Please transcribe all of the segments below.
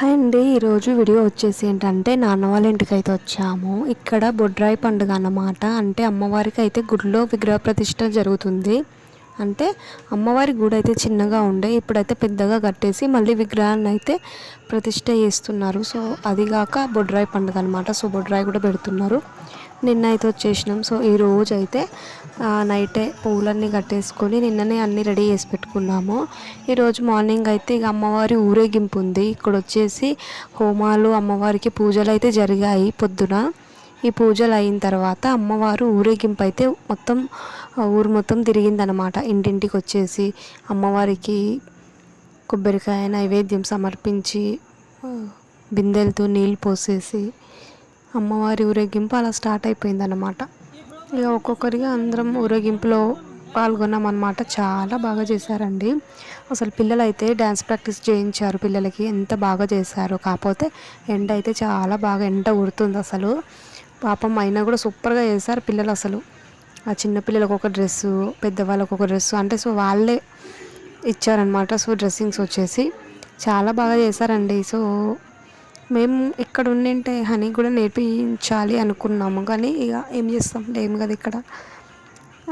Hi అండి. ఈరోజు video వచ్చేసి ఏంటంటే నాన్న వాళ్ళ ఇంటికి అయితే వచ్చాము. ఇక్కడ బొడ్రాయి పండుగ అన్నమాట. అంటే అమ్మవారికి అయితే గుడిలో విగ్రహ ప్రతిష్ట జరుగుతుంది. అంటే అమ్మవారి గుడి అయితే చిన్నగా ఉండే ఇప్పుడైతే పెద్దగా కట్టేసి మళ్ళీ విగ్రహాన్ని అయితే ప్రతిష్ట చేస్తున్నారు. సో అది కాక బొడ్రాయి పండుగ అనమాట సో బొడ్రాయి కూడా పెడుతున్నారు. నిన్న అయితే వచ్చేసినాం. సో ఈ రోజు అయితే నైటే పువ్వులన్నీ కట్టేసుకొని నిన్ననే అన్నీ రెడీ చేసి పెట్టుకున్నాము. ఈరోజు మార్నింగ్ అయితే ఇక అమ్మవారి ఊరేగింపు ఉంది. ఇక్కడ వచ్చేసి హోమాలు అమ్మవారికి పూజలు అయితే జరిగాయి పొద్దున. ఈ పూజలు అయిన తర్వాత అమ్మవారు ఊరేగింపు అయితే మొత్తం ఊరు మొత్తం తిరిగిందనమాట ఇంటింటికి వచ్చేసి అమ్మవారికి కొబ్బరికాయ నైవేద్యం సమర్పించి బిందెలతో నీళ్ళు పోసేసి అమ్మవారి ఊరేగింపు అలా స్టార్ట్ అయిపోయిందన్నమాట. ఇక ఒక్కొక్కరిగా అందరం ఊరేగింపులో పాల్గొన్నాం అనమాట చాలా బాగా చేశారండి. అసలు పిల్లలు అయితే డ్యాన్స్ ప్రాక్టీస్ చేయించారు పిల్లలకి. ఎంత బాగా చేశారు. కాకపోతే ఎండ అయితే చాలా బాగా ఎండ ఉడుతుంది అసలు. పాపం అయినా కూడా సూపర్గా చేశారు పిల్లలు అసలు. ఆ చిన్నపిల్లలకు ఒక డ్రెస్సు పెద్దవాళ్ళకు ఒక డ్రెస్సు అంటే సో వాళ్ళే ఇచ్చారనమాట సో డ్రెస్సింగ్స్ వచ్చేసి. చాలా బాగా చేశారండి. సో మేము ఇక్కడ ఉండింటే హనీ కూడా నేర్పించాలి అనుకున్నాము. కానీ ఇక ఏం చేస్తాం? లేము కదా ఇక్కడ.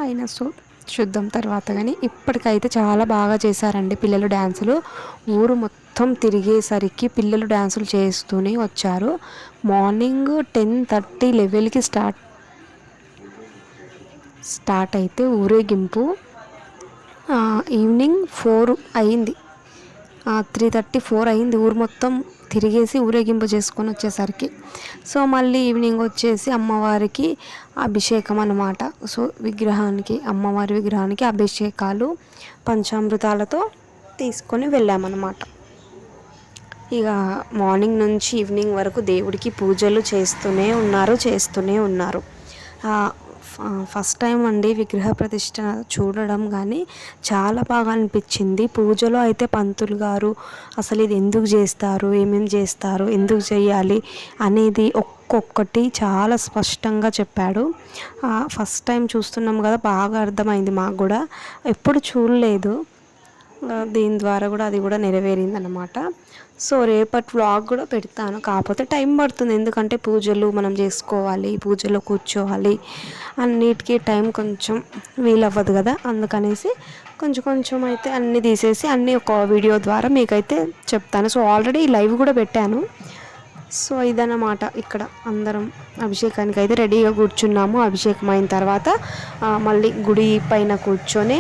అయినా సో చూద్దాం తర్వాత. కానీ ఇప్పటికైతే చాలా బాగా చేశారండి పిల్లలు డ్యాన్సులు. ఊరు మొత్తం తిరిగేసరికి పిల్లలు డ్యాన్సులు చేస్తూనే వచ్చారు. మార్నింగ్ టెన్ థర్టీ లెవెల్కి స్టార్ట్ స్టార్ట్ అయితే ఊరేగింపు. ఈవినింగ్ ఫోర్ అయింది. త్రీ థర్టీ ఫోర్ అయింది ఊరు మొత్తం. తిరిగేసి ఊరేగింపు చేసుకొని వచ్చేసరికి సో మళ్ళీ ఈవినింగ్ వచ్చేసి అమ్మవారికి అభిషేకం అనమాట సో విగ్రహానికి అమ్మవారి విగ్రహానికి అభిషేకాలు పంచామృతాలతో తీసుకొని వెళ్ళామన్నమాట. ఇక మార్నింగ్ నుంచి ఈవినింగ్ వరకు దేవుడికి పూజలు చేస్తూనే ఉన్నారు చేస్తూనే ఉన్నారు. ఫస్ట్ టైం అండి విగ్రహ ప్రతిష్ట చూడడం కానీ చాలా బాగా అనిపించింది. పూజలో అయితే పంతులు గారు అసలు ఇది ఎందుకు చేస్తారు ఏమేమి చేస్తారు ఎందుకు చేయాలి అనేది ఒక్కొక్కటి చాలా స్పష్టంగా చెప్పాడు. ఫస్ట్ టైం చూస్తున్నాం కదా బాగా అర్థమైంది మాకు కూడా. ఎప్పుడు చూడలేదు. దీని ద్వారా కూడా అది కూడా నెరవేరింది అనమాట సో రేపటి వ్లాగ్ కూడా పెడతాను. కాకపోతే టైం పడుతుంది. ఎందుకంటే పూజలు మనం చేసుకోవాలి పూజలో కూర్చోవాలి. అన్నిటికీ టైం కొంచెం వీలవ్వదు కదా. అందుకనేసి కొంచెం కొంచెం అయితే అన్నీ తీసేసి అన్నీ ఒక వీడియో ద్వారా మీకైతే చెప్తాను. సో ఆల్రెడీ లైవ్ కూడా పెట్టాను. సో ఇదన్నమాట ఇక్కడ అందరం అభిషేకానికి అయితే రెడీగా కూర్చున్నాము. అభిషేకం అయిన తర్వాత మళ్ళీ గుడి పైన కూర్చొని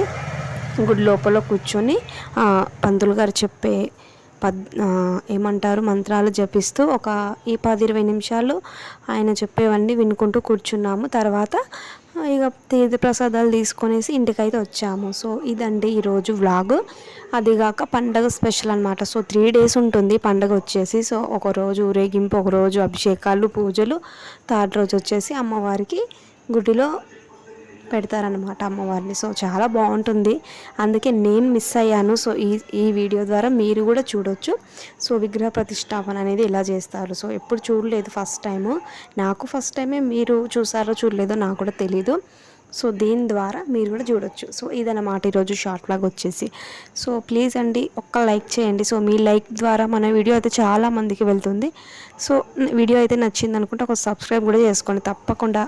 గుడి లోపల కూర్చొని పంతులు గారు చెప్పే పద్ ఏమంటారు మంత్రాలు జపిస్తూ ఒక ఈ పది ఇరవై నిమిషాలు ఆయన చెప్పేవన్నీ వినుకుంటూ కూర్చున్నాము. తర్వాత ఇక తీర్థ ప్రసాదాలు తీసుకొనేసి ఇంటికైతే వచ్చాము. సో ఇదండి ఈరోజు వ్లాగ్. అదిగాక పండగ స్పెషల్ అనమాట సో త్రీ డేస్ ఉంటుంది పండగ వచ్చేసి. సో ఒకరోజు ఊరేగింపు ఒకరోజు అభిషేకాలు పూజలు. థర్డ్ రోజు వచ్చేసి అమ్మవారికి గుడిలో పెడతారనమాట అమ్మవారిని. సో చాలా బాగుంటుంది. అందుకే నేను మిస్ అయ్యాను. సో ఈ ఈ వీడియో ద్వారా మీరు కూడా చూడొచ్చు. సో విగ్రహ ప్రతిష్టాపన అనేది ఇలా చేస్తారు? సో ఎప్పుడు చూడలేదు ఫస్ట్ టైము. నాకు ఫస్ట్ టైమే మీరు చూసారో చూడలేదో నాకు కూడా తెలీదు. సో దీని ద్వారా మీరు కూడా చూడొచ్చు. సో ఇదన్నమాట ఈరోజు షార్ట్లాగా వచ్చేసి. సో ప్లీజ్ అండి ఒక్క లైక్ చేయండి. సో మీ లైక్ ద్వారా మన వీడియో అయితే చాలా మందికి వెళ్తుంది. సో వీడియో అయితే నచ్చింది అనుకుంటే ఒక సబ్స్క్రైబ్ కూడా చేసుకోండి. తప్పకుండా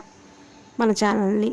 మన ఛానల్ని